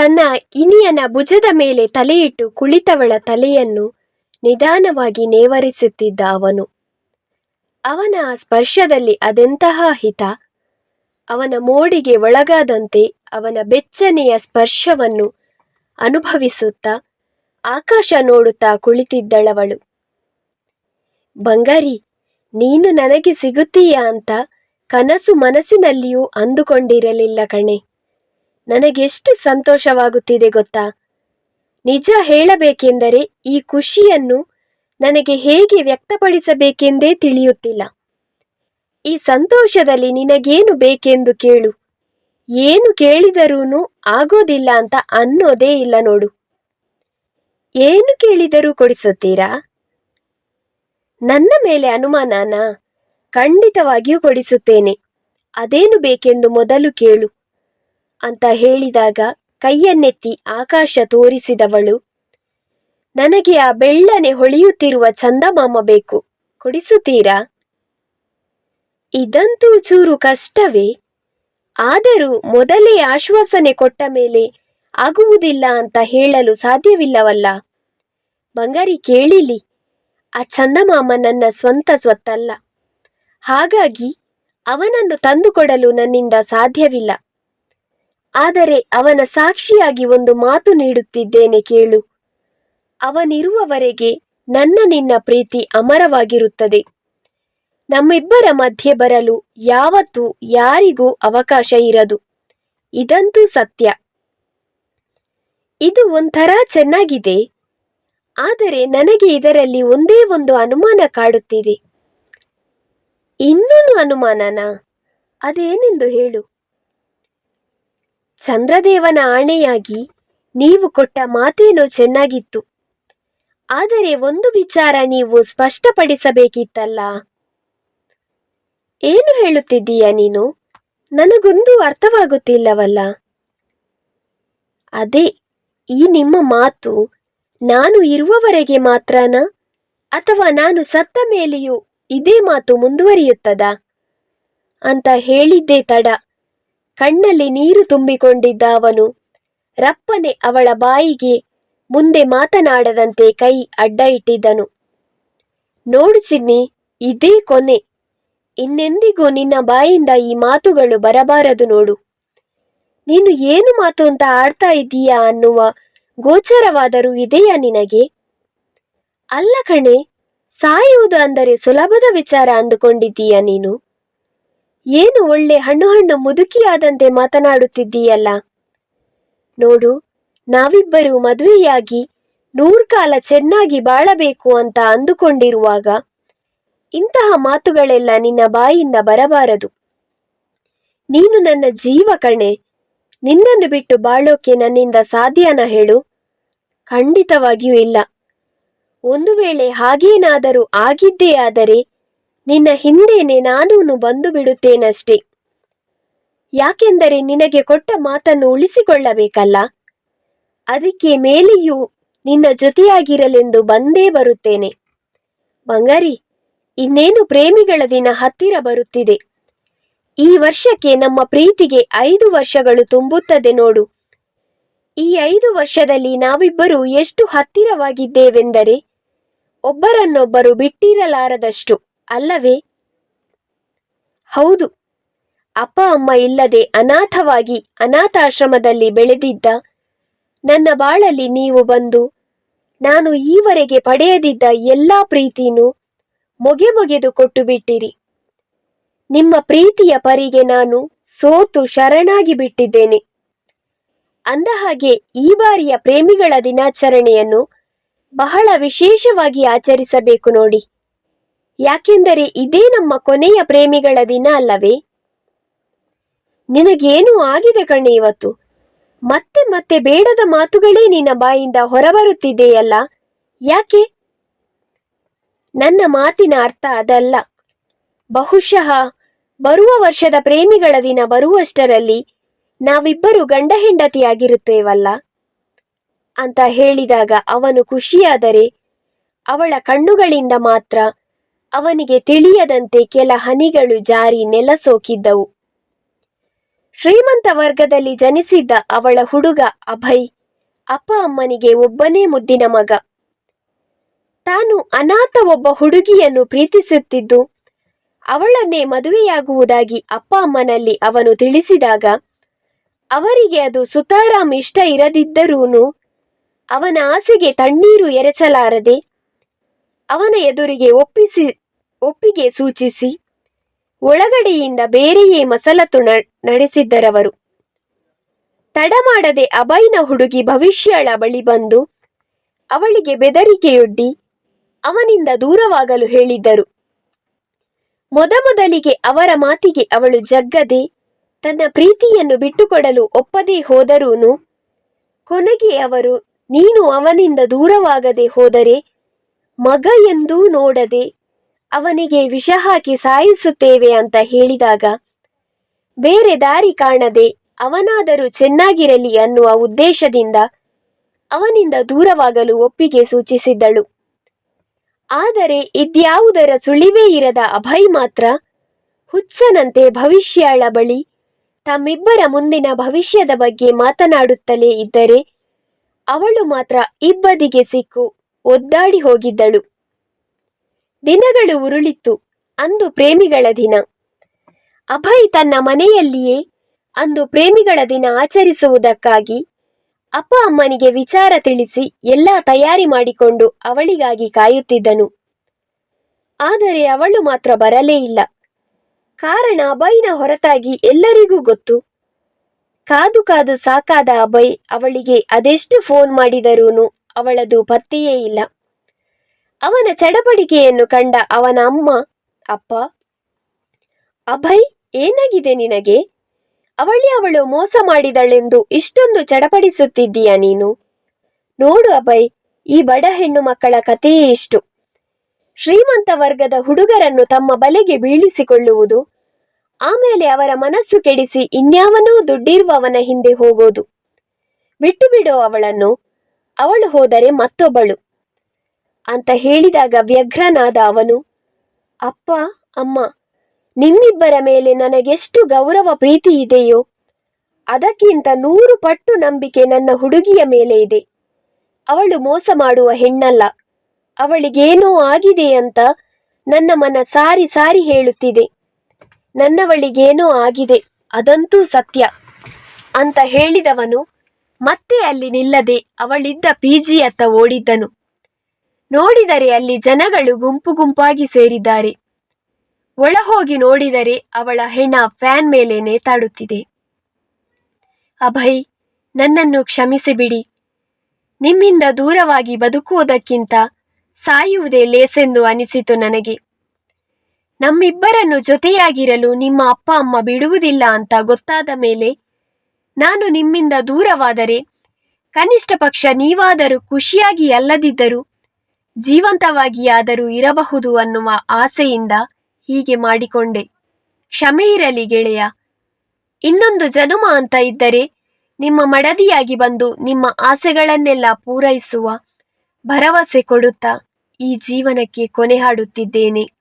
ತನ್ನ ಇನಿಯನ ಭುಜದ ಮೇಲೆ ತಲೆಯಿಟ್ಟು ಕುಳಿತವಳ ತಲೆಯನ್ನು ನಿಧಾನವಾಗಿ ನೇವರಿಸುತ್ತಿದ್ದ ಅವನು. ಅವನ ಸ್ಪರ್ಶದಲ್ಲಿ ಅದೆಂತಹ ಹಿತ? ಅವನ ಮೋಡಿಗೆ ಒಳಗಾದಂತೆ ಅವನ ಬೆಚ್ಚನೆಯ ಸ್ಪರ್ಶವನ್ನು ಅನುಭವಿಸುತ್ತಾ ಆಕಾಶ ನೋಡುತ್ತಾ ಕುಳಿತಿದ್ದಳವಳು. ಬಂಗಾರಿ, ನೀನು ನನಗೆ ಸಿಗುತ್ತೀಯಾ ಅಂತ ಕನಸು ಮನಸ್ಸಿನಲ್ಲಿಯೂ ಅಂದುಕೊಂಡಿರಲಿಲ್ಲ ಕಣೆ. ನನಗೆಷ್ಟು ಸಂತೋಷವಾಗುತ್ತಿದೆ ಗೊತ್ತಾ? ನಿಜ ಹೇಳಬೇಕೆಂದರೆ ಈ ಖುಷಿಯನ್ನು ನನಗೆ ಹೇಗೆ ವ್ಯಕ್ತಪಡಿಸಬೇಕೆಂದೇ ತಿಳಿಯುತ್ತಿಲ್ಲ. ಈ ಸಂತೋಷದಲ್ಲಿ ನಿನಗೇನು ಬೇಕೆಂದು ಕೇಳು. ಏನು ಕೇಳಿದರೂ ಆಗೋದಿಲ್ಲ ಅಂತ ಅನ್ನೋದೇ ಇಲ್ಲ ನೋಡು. ಏನು ಕೇಳಿದರೂ ಕೊಡಿಸುತ್ತೀರಾ? ನನ್ನ ಮೇಲೆ ಅನುಮಾನನಾ ಖಂಡಿತವಾಗಿಯೂ ಕೊಡಿಸುತ್ತೇನೆ. ಅದೇನು ಬೇಕೆಂದು ಮೊದಲು ಕೇಳು. ಅಂತ ಹೇಳಿದಾಗ ಕೈಯನ್ನೆತ್ತಿ ಆಕಾಶ ತೋರಿಸಿದವಳು, ನನಗೆ ಆ ಬೆಳ್ಳನೆ ಹೊಳೆಯುತ್ತಿರುವ ಚಂದಮಾಮ ಬೇಕು, ಕೊಡಿಸುತ್ತೀರಾ? ಇದಂತೂ ಚೂರು ಕಷ್ಟವೇ, ಆದರೂ ಮೊದಲೇ ಆಶ್ವಾಸನೆ ಕೊಟ್ಟ ಮೇಲೆ ಆಗುವುದಿಲ್ಲ ಅಂತ ಹೇಳಲು ಸಾಧ್ಯವಿಲ್ಲವಲ್ಲ? ಬಂಗಾರಿ ಕೇಳಿಲಿ, ಆ ಚಂದಮಾಮ ನನ್ನ ಸ್ವಂತ ಸ್ವತ್ತಲ್ಲ, ಹಾಗಾಗಿ ಅವನನ್ನು ತಂದುಕೊಡಲು ನನ್ನಿಂದ ಸಾಧ್ಯವಿಲ್ಲ. ಆದರೆ ಅವನ ಸಾಕ್ಷಿಯಾಗಿ ಒಂದು ಮಾತು ನೀಡುತ್ತಿದ್ದೇನೆ ಕೇಳು. ಅವನಿರುವವರೆಗೆ ನನ್ನ ನಿನ್ನ ಪ್ರೀತಿ ಅಮರವಾಗಿರುತ್ತದೆ. ನಮ್ಮಿಬ್ಬರ ಮಧ್ಯೆ ಬರಲು ಯಾವತ್ತೂ ಯಾರಿಗೂ ಅವಕಾಶ ಇರದು. ಇದಂತೂ ಸತ್ಯ. ಇದು ಒಂಥರ ಚೆನ್ನಾಗಿದೆ. ಆದರೆ ನನಗೆ ಇದರಲ್ಲಿ ಒಂದೇ ಒಂದು ಅನುಮಾನ ಕಾಡುತ್ತಿದೆ. ಇನ್ನೊಂದು ಅನುಮಾನನಾ? ಅದೇನೆಂದು ಹೇಳು. ಚಂದ್ರದೇವನ ಆಣೆಯಾಗಿ ನೀವು ಕೊಟ್ಟ ಮಾತೇನೋ ಚೆನ್ನಾಗಿತ್ತು. ಆದರೆ ಒಂದು ವಿಚಾರ ನೀವು ಸ್ಪಷ್ಟಪಡಿಸಬೇಕಿತ್ತಲ್ಲ. ಏನು ಹೇಳುತ್ತಿದ್ದೀಯ ನೀನು? ನನಗೊಂದು ಅರ್ಥವಾಗುತ್ತಿಲ್ಲವಲ್ಲ. ಅದೇ, ಈ ನಿಮ್ಮ ಮಾತು ನಾನು ಇರುವವರೆಗೆ ಮಾತ್ರನಾ? ಅಥವಾ ನಾನು ಸತ್ತ ಮೇಲೆಯೂ ಇದೇ ಮಾತು ಮುಂದುವರಿಯುತ್ತದಾ? ಅಂತ ಹೇಳಿದ್ದೇ ತಡ. ಕಣ್ಣಲ್ಲಿ ನೀರು ತುಂಬಿಕೊಂಡಿದ್ದ ಅವನು ರಪ್ಪನೆ ಅವಳ ಬಾಯಿಗೆ ಮುಂದೆ ಮಾತನಾಡದಂತೆ ಕೈ ಅಡ್ಡ ಇಟ್ಟಿದ್ದನು. ನೋಡು ಚಿನ್ನಿ, ಇದೇ ಕೊನೆ. ಇನ್ನೆಂದಿಗೂ ನಿನ್ನ ಬಾಯಿಂದ ಈ ಮಾತುಗಳು ಬರಬಾರದು ನೋಡು. ನೀನು ಏನು ಮಾತು ಅಂತ ಆಡ್ತಾ ಇದ್ದೀಯಾ ಅನ್ನುವ ಗೋಚರವಾದರೂ ಇದೆಯಾ ನಿನಗೆ? ಅಲ್ಲ ಕಣೆ, ಸಾಯುವುದು ಅಂದರೆ ಸುಲಭದ ವಿಚಾರ ಅಂದುಕೊಂಡಿದ್ದೀಯ ನೀನು? ಏನು ಒಳ್ಳೆ ಹಣ್ಣು ಹಣ್ಣು ಮುದುಕಿಯಾದಂತೆ ಮಾತನಾಡುತ್ತಿದ್ದೀಯಲ್ಲ? ನೋಡು, ನಾವಿಬ್ಬರೂ ಮದುವೆಯಾಗಿ ನೂರ್ಕಾಲ ಚೆನ್ನಾಗಿ ಬಾಳಬೇಕು ಅಂತ ಅಂದುಕೊಂಡಿರುವಾಗ ಇಂತಹ ಮಾತುಗಳೆಲ್ಲ ನಿನ್ನ ಬಾಯಿಂದ ಬರಬಾರದು. ನೀನು ನನ್ನ ಜೀವ ಕಣೆ, ನಿನ್ನನ್ನು ಬಿಟ್ಟು ಬಾಳೋಕೆ ನನ್ನಿಂದ ಸಾಧ್ಯನ ಹೇಳು? ಖಂಡಿತವಾಗಿಯೂ ಇಲ್ಲ. ಒಂದು ವೇಳೆ ಹಾಗೇನಾದರೂ ಆಗಿದ್ದೇ ಆದರೆ ನಿನ್ನ ಹಿಂದೇನೆ ನಾನೂನು ಬಂದು ಬಿಡುತ್ತೇನಷ್ಟೆ ಯಾಕೆಂದರೆ ನಿನಗೆ ಕೊಟ್ಟ ಮಾತನ್ನು ಉಳಿಸಿಕೊಳ್ಳಬೇಕಲ್ಲ. ಅದಕ್ಕೆ ಮೇಲೆಯೂ ನಿನ್ನ ಜೊತೆಯಾಗಿರಲೆಂದು ಬಂದೇ ಬರುತ್ತೇನೆ. ಬಂಗಾರಿ, ಇನ್ನೇನು ಪ್ರೇಮಿಗಳ ದಿನ ಹತ್ತಿರ ಬರುತ್ತಿದೆ. ಈ ವರ್ಷಕ್ಕೆ ನಮ್ಮ ಪ್ರೀತಿಗೆ ಐದು ವರ್ಷಗಳು ತುಂಬುತ್ತದೆ ನೋಡು. ಈ ಐದು ವರ್ಷದಲ್ಲಿ ನಾವಿಬ್ಬರು ಎಷ್ಟು ಹತ್ತಿರವಾಗಿದ್ದೇವೆಂದರೆ, ಒಬ್ಬರನ್ನೊಬ್ಬರು ಬಿಟ್ಟಿರಲಾರದಷ್ಟು. ಅಲ್ಲವೇ? ಹೌದು. ಅಪ್ಪ ಅಮ್ಮ ಇಲ್ಲದೆ ಅನಾಥವಾಗಿ ಅನಾಥಾಶ್ರಮದಲ್ಲಿ ಬೆಳೆದಿದ್ದ ನನ್ನ ಬಾಳಲ್ಲಿ ನೀವು ಬಂದು ನಾನು ಈವರೆಗೆ ಪಡೆಯದಿದ್ದ ಎಲ್ಲ ಪ್ರೀತಿನೂ ಮೊಗೆ ಮೊಗೆದು ಕೊಟ್ಟು ಬಿಟ್ಟಿರಿ ನಿಮ್ಮ ಪ್ರೀತಿಯ ಪರಿಗೆ ನಾನು ಸೋತು ಶರಣಾಗಿ ಬಿಟ್ಟಿದ್ದೇನೆ. ಅಂದ ಹಾಗೆ ಈ ಬಾರಿಯ ಪ್ರೇಮಿಗಳ ದಿನಾಚರಣೆಯನ್ನು ಬಹಳ ವಿಶೇಷವಾಗಿ ಆಚರಿಸಬೇಕು ನೋಡಿ. ಯಾಕೆಂದರೆ ಇದೇ ನಮ್ಮ ಕೊನೆಯ ಪ್ರೇಮಿಗಳ ದಿನ ಅಲ್ಲವೇ? ನಿನಗೇನು ಆಗಿದೆ ಕಣ್ಣೆ ಇವತ್ತು? ಮತ್ತೆ ಮತ್ತೆ ಬೇಡದ ಮಾತುಗಳೇ ನಿನ್ನ ಬಾಯಿಂದ ಹೊರಬರುತ್ತಿದೆಯಲ್ಲ? ಯಾಕೆ? ನನ್ನ ಮಾತಿನ ಅರ್ಥ ಅದಲ್ಲ. ಬಹುಶಃ ಬರುವ ವರ್ಷದ ಪ್ರೇಮಿಗಳ ದಿನ ಬರುವಷ್ಟರಲ್ಲಿ ನಾವಿಬ್ಬರು ಗಂಡ ಹೆಂಡತಿಯಾಗಿರುತ್ತೇವಲ್ಲ? ಅಂತ ಹೇಳಿದಾಗ ಅವನು ಖುಷಿಯಾದರೆ ಅವಳ ಕಣ್ಣುಗಳಿಂದ ಮಾತ್ರ ಅವನಿಗೆ ತಿಳಿಯದಂತೆ ಕೆಲ ಹನಿಗಳು ಜಾರಿ ನೆಲ ಸೋಕಿದ್ದವು ಶ್ರೀಮಂತ ವರ್ಗದಲ್ಲಿ ಜನಿಸಿದ್ದ ಅವಳ ಹುಡುಗ ಅಭಯ್, ಅಪ್ಪ ಅಮ್ಮನಿಗೆ ಒಬ್ಬನೇ ಮುದ್ದಿನ ಮಗ. ತಾನು ಅನಾಥ ಒಬ್ಬ ಹುಡುಗಿಯನ್ನು ಪ್ರೀತಿಸುತ್ತಿದ್ದು, ಅವಳನ್ನೇ ಮದುವೆಯಾಗುವುದಾಗಿ ಅಪ್ಪ ಅಮ್ಮನಲ್ಲಿ ಅವನು ತಿಳಿಸಿದಾಗ, ಅವರಿಗೆ ಅದು ಸುತಾರಾಮ್ ಇಷ್ಟ ಇರದಿದ್ದರೂನು ಅವನ ಆಸೆಗೆ ತಣ್ಣೀರು ಎರಚಲಾರದೆ, ಅವನ ಎದುರಿಗೆ ಒಪ್ಪಿಸಿ ಒಪ್ಪಿಗೆ ಸೂಚಿಸಿ. ಒಳಗಡೆಯಿಂದ ಬೇರೆಯೇ ಮಸಲತ್ತು ನಡೆಸಿದ್ದರವರು. ತಡಮಾಡದೆ ಅಬೈನ ಹುಡುಗಿ ಭವಿಷ್ಯಳ ಬಳಿ ಬಂದು ಅವಳಿಗೆ ಬೆದರಿಕೆಯೊಡ್ಡಿ ಅವನಿಂದ ದೂರವಾಗಲು ಹೇಳಿದ್ದರು. ಮೊದಮೊದಲಿಗೆ ಅವರ ಮಾತಿಗೆ ಅವಳು ಜಗ್ಗದೆ ತನ್ನ ಪ್ರೀತಿಯನ್ನು ಬಿಟ್ಟುಕೊಡಲು ಒಪ್ಪದೇ ಹೋದರೂನು ಕೊನೆಗೆ ಅವರು, ನೀನು ಅವನಿಂದ ದೂರವಾಗದೆ ಹೋದರೆ ಮಗ ಎಂದೂ ನೋಡದೆ ಅವನಿಗೆ ವಿಷ ಹಾಕಿ ಸಾಯಿಸುತ್ತೇವೆ ಅಂತ ಹೇಳಿದಾಗ, ಬೇರೆ ದಾರಿ ಕಾಣದೆ ಅವನಾದರೂ ಚೆನ್ನಾಗಿರಲಿ ಅನ್ನುವ ಉದ್ದೇಶದಿಂದ ಅವನಿಂದ ದೂರವಾಗಲು ಒಪ್ಪಿಗೆ ಸೂಚಿಸಿದ್ದಳು. ಆದರೆ ಇದ್ಯಾವುದರ ಸುಳಿವೇ ಇರದ ಅಭಯ್ ಮಾತ್ರ ಹುಚ್ಚನಂತೆ ಭವಿಷ್ಯಳ ಬಳಿ ತಮ್ಮಿಬ್ಬರ ಮುಂದಿನ ಭವಿಷ್ಯದ ಬಗ್ಗೆ ಮಾತನಾಡುತ್ತಲೇ ಇದ್ದರೆ ಅವಳು ಮಾತ್ರ ಇಬ್ಬದಿಗೆ ಸಿಕ್ಕು ಒದ್ದಾಡಿ ಹೋಗಿದ್ದಳು. ದಿನಗಳು ಉರುಳಿತ್ತು. ಅಂದು ಪ್ರೇಮಿಗಳ ದಿನ. ಅಭಯ್ ತನ್ನ ಮನೆಯಲ್ಲಿಯೇ ಅಂದು ಪ್ರೇಮಿಗಳ ದಿನ ಆಚರಿಸುವುದಕ್ಕಾಗಿ ಅಪ್ಪ ಅಮ್ಮನಿಗೆ ವಿಚಾರ ತಿಳಿಸಿ ಎಲ್ಲ ತಯಾರಿ ಮಾಡಿಕೊಂಡು ಅವಳಿಗಾಗಿ ಕಾಯುತ್ತಿದ್ದನು. ಆದರೆ ಅವಳು ಮಾತ್ರ ಬರಲೇ ಇಲ್ಲ. ಕಾರಣ ಅಭಯ್ನ ಹೊರತಾಗಿ ಎಲ್ಲರಿಗೂ ಗೊತ್ತು. ಕಾದು ಕಾದು ಸಾಕಾದ ಅಭಯ್ ಅವಳಿಗೆ ಅದೆಷ್ಟು ಫೋನ್ ಮಾಡಿದರೂನು ಅವಳದು ಪತ್ತೆಯೇ ಇಲ್ಲ. ಅವನ ಚಡಪಡಿಕೆಯನ್ನು ಕಂಡ ಅವನ ಅಮ್ಮ, ಅಪ್ಪ, ಅಭಯ್, ಏನಾಗಿದೆ ನಿನಗೆ? ಅವಳಿ ಅವಳು ಮೋಸ ಮಾಡಿದಳೆಂದು ಇಷ್ಟೊಂದು ಚಡಪಡಿಸುತ್ತಿದ್ದೀಯ ನೀನು? ನೋಡು ಅಭಯ್, ಈ ಬಡ ಹೆಣ್ಣು ಮಕ್ಕಳ ಕಥೆಯೇ ಇಷ್ಟು ಶ್ರೀಮಂತ ವರ್ಗದ ಹುಡುಗರನ್ನು ತಮ್ಮ ಬಲೆಗೆ ಬೀಳಿಸಿಕೊಳ್ಳುವುದು, ಆಮೇಲೆ ಅವರ ಮನಸ್ಸು ಕೆಡಿಸಿ ಇನ್ಯಾವನೂ ದುಡ್ಡಿರುವವನ ಹಿಂದೆ ಹೋಗೋದು. ಬಿಟ್ಟು ಬಿಡೋ ಅವಳನ್ನು. ಅವಳು ಹೋದರೆ ಮತ್ತೊಬ್ಬಳು. ಅಂತ ಹೇಳಿದಾಗ ವ್ಯಗ್ರನಾದ ಅವನು, ಅಪ್ಪ, ಅಮ್ಮ, ನಿಮ್ಮಿಬ್ಬರ ಮೇಲೆ ನನಗೆಷ್ಟು ಗೌರವ ಪ್ರೀತಿ ಇದೆಯೋ, ಅದಕ್ಕಿಂತ ನೂರು ಪಟ್ಟು ನಂಬಿಕೆ ನನ್ನ ಹುಡುಗಿಯ ಮೇಲೆ ಇದೆ. ಅವಳು ಮೋಸ ಮಾಡುವ ಹೆಣ್ಣಲ್ಲ, ಅವಳಿಗೇನೋ ಆಗಿದೆ ಅಂತ ನನ್ನ ಮನ ಸಾರಿ ಸಾರಿ ಹೇಳುತ್ತಿದೆ. ನನ್ನವಳಿಗೇನೋ ಆಗಿದೆ, ಅದಂತೂ ಸತ್ಯ ಅಂತ ಹೇಳಿದವನು ಮತ್ತೆ ಅಲ್ಲಿ ನಿಲ್ಲದೆ ಅವಳಿದ್ದ ಪಿಜಿಯತ್ತ ಓಡಿದ್ದನು. ನೋಡಿದರೆ ಅಲ್ಲಿ ಜನಗಳು ಗುಂಪು ಗುಂಪಾಗಿ ಸೇರಿದ್ದಾರೆ. ಒಳ ಹೋಗಿ ನೋಡಿದರೆ ಅವಳ ಹೆಣ ಫ್ಯಾನ್ ಮೇಲೆ ನೇತಾಡುತ್ತಿದೆ. ಅಭಯ್, ನನ್ನನ್ನು ಕ್ಷಮಿಸಿಬಿಡಿ. ನಿಮ್ಮಿಂದ ದೂರವಾಗಿ ಬದುಕುವುದಕ್ಕಿಂತ ಸಾಯುವುದೇ ಲೇಸೆಂದು ಅನಿಸಿತು ನನಗೆ. ನಮ್ಮಿಬ್ಬರನ್ನು ಜೊತೆಯಾಗಿರಲು ನಿಮ್ಮ ಅಪ್ಪ ಅಮ್ಮ ಬಿಡುವುದಿಲ್ಲ ಅಂತ ಗೊತ್ತಾದ ಮೇಲೆ ನಾನು ನಿಮ್ಮಿಂದ ದೂರವಾದರೆ ಕನಿಷ್ಠ ಪಕ್ಷ ನೀವಾದರೂ ಖುಷಿಯಾಗಿ ಅಲ್ಲದಿದ್ದರೂ ಜೀವಂತವಾಗಿಯಾದರೂ ಇರಬಹುದು ಅನ್ನುವ ಆಸೆಯಿಂದ ಹೀಗೆ ಮಾಡಿಕೊಂಡೆ. ಕ್ಷಮೆ ಇರಲಿ ಗೆಳೆಯ. ಇನ್ನೊಂದು ಜನುಮ ಅಂತ ಇದ್ದರೆ ನಿಮ್ಮ ಮಡದಿಯಾಗಿ ಬಂದು ನಿಮ್ಮ ಆಸೆಗಳನ್ನೆಲ್ಲ ಪೂರೈಸುವ ಭರವಸೆ ಕೊಡುತ್ತಾ ಈ ಜೀವನಕ್ಕೆ ಕೊನೆ ಹಾಡುತ್ತಿದ್ದೇನೆ.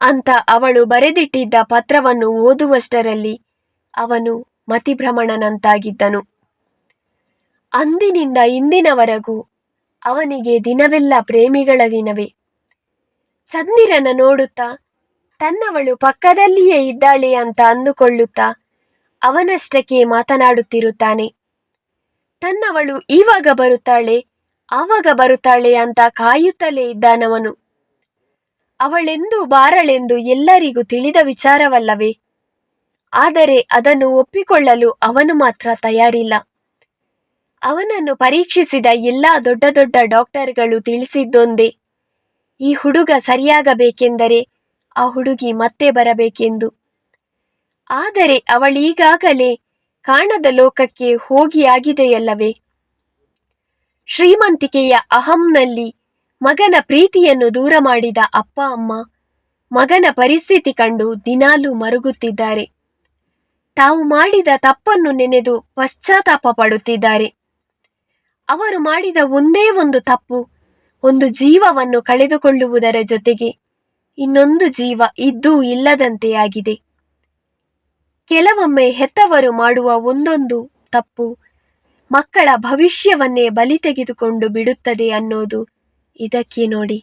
ಅಂತ ಅವಳು ಬರೆದಿಟ್ಟಿದ್ದ ಪತ್ರವನ್ನು ಓದುವಷ್ಟರಲ್ಲಿ ಅವನು ಮತಿಭ್ರಮಣನಂತಾಗಿದ್ದನು. ಅಂದಿನಿಂದ ಇಂದಿನವರೆಗೂ ಅವನಿಗೆ ದಿನವೆಲ್ಲ ಪ್ರೇಮಿಗಳ ದಿನವೇ. ಸದ್ನಿರನ ನೋಡುತ್ತಾ, ತನ್ನವಳು ಪಕ್ಕದಲ್ಲಿಯೇ ಇದ್ದಾಳೆ ಅಂತ ಅಂದುಕೊಳ್ಳುತ್ತಾ, ಅವನಷ್ಟಕ್ಕೆ ಮಾತನಾಡುತ್ತಿರುತ್ತಾನೆ. ತನ್ನವಳು ಈವಾಗ ಬರುತ್ತಾಳೆ, ಆವಾಗ ಬರುತ್ತಾಳೆ ಅಂತ ಕಾಯುತ್ತಲೇ ಇದ್ದಾನವನು. ಅವಳೆಂದು ಬಾರಳೆಂದು ಎಲ್ಲರಿಗೂ ತಿಳಿದ ವಿಚಾರವಲ್ಲವೇ. ಆದರೆ ಅದನ್ನು ಒಪ್ಪಿಕೊಳ್ಳಲು ಅವನು ಮಾತ್ರ ತಯಾರಿಲ್ಲ. ಅವನನ್ನು ಪರೀಕ್ಷಿಸಿದ ಎಲ್ಲ ದೊಡ್ಡ ದೊಡ್ಡ ಡಾಕ್ಟರ್ಗಳು ತಿಳಿಸಿದ್ದೊಂದೇ. ಈ ಹುಡುಗ ಸರಿಯಾಗಬೇಕೆಂದರೆ ಆ ಹುಡುಗಿ ಮತ್ತೆ ಬರಬೇಕೆಂದು. ಆದರೆ ಅವಳೀಗಾಗಲೇ ಕಾಣದ ಲೋಕಕ್ಕೆ ಹೋಗಿಯಾಗಿದೆಯಲ್ಲವೇ ಶ್ರೀಮಂತಿಕೆಯ ಅಹಂನಲ್ಲಿ ಮಗನ ಪ್ರೀತಿಯನ್ನು ದೂರ ಮಾಡಿದ ಅಪ್ಪ ಅಮ್ಮ ಮಗನ ಪರಿಸ್ಥಿತಿ ಕಂಡು ದಿನಾಲೂ ಮರುಗುತ್ತಿದ್ದಾರೆ. ತಾವು ಮಾಡಿದ ತಪ್ಪನ್ನು ನೆನೆದು ಪಶ್ಚಾತ್ತಾಪ ಪಡುತ್ತಿದ್ದಾರೆ. ಅವರು ಮಾಡಿದ ಒಂದೇ ಒಂದು ತಪ್ಪು, ಒಂದು ಜೀವವನ್ನು ಕಳೆದುಕೊಳ್ಳುವುದರ ಜೊತೆಗೆ ಇನ್ನೊಂದು ಜೀವ ಇದ್ದೂ ಇಲ್ಲದಂತೆ ಆಗಿದೆ ಕೆಲವೊಮ್ಮೆ ಹೆತ್ತವರು ಮಾಡುವ ಒಂದೊಂದು ತಪ್ಪು ಮಕ್ಕಳ ಭವಿಷ್ಯವನ್ನೇ ಬಲಿ ತೆಗೆದುಕೊಂಡು ಬಿಡುತ್ತದೆ ಅನ್ನೋದು ಇದಕ್ಕೆ ನೋಡಿ.